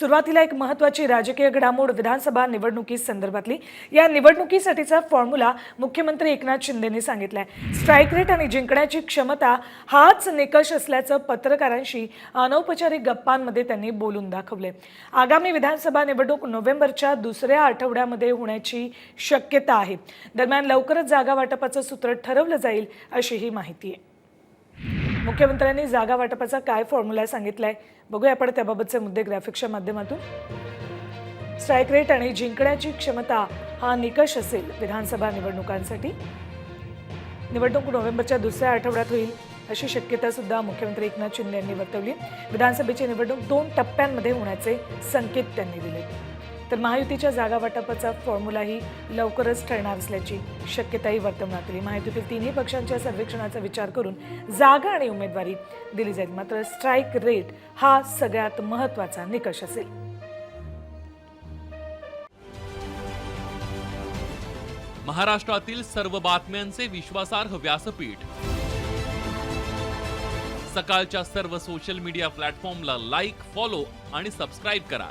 सुरुवातीला एक महत्वाची राजकीय घडामोड विधानसभा निवडणुकी संदर्भातली. या निवडणुकीसाठीचा फॉर्म्युला मुख्यमंत्री एकनाथ शिंदेने सांगितलाय. स्ट्राईक रेट आणि जिंकण्याची क्षमता हाच निकष असल्याचं पत्रकारांशी अनौपचारिक गप्पांमध्ये त्यांनी बोलून दाखवले आगामी विधानसभा निवडणूक नोव्हेंबरच्या दुसऱ्या आठवड्यामध्ये होण्याची शक्यता आहे. दरम्यान लवकरच जागा वाटपाचं सूत्र ठरवलं जाईल अशी ही माहिती आहे. मुख्यमंत्र्यांनी जागा वाटपाचा काय फॉर्म्युला सांगितलाय? बघूया आपण त्याबाबतचे मुद्दे ग्राफिक्सच्या माध्यमातून. स्ट्राईक रेट आणि जिंकण्याची क्षमता हा निकष असेल विधानसभा निवडणुकांसाठी. निवडणूक नोव्हेंबरच्या दुसऱ्या आठवड्यात होईल अशी शक्यता सुद्धा मुख्यमंत्री एकनाथ शिंदे यांनी वर्तवली. विधानसभेची निवडणूक दोन टप्प्यांमध्ये होण्याचे संकेत त्यांनी दिले. तर महायुतीच्या जागा वाटपाचा फॉर्म्युलाही लवकरच ठरणार असल्याची शक्यताही वर्तवण्यात आली. महायुतीतील तिन्ही पक्षांच्या सर्वेक्षणाचा विचार करून जागा आणि उमेदवारी दिली जाईल. मात्र स्ट्राईक रेट हा सगळ्यात महत्त्वाचा निकष असेल. महाराष्ट्रातील सर्व बातम्यांचे विश्वासार्ह व्यासपीठ. सकाळच्या सर्व सोशल मीडिया प्लॅटफॉर्मला लाईक फॉलो आणि सबस्क्राईब करा.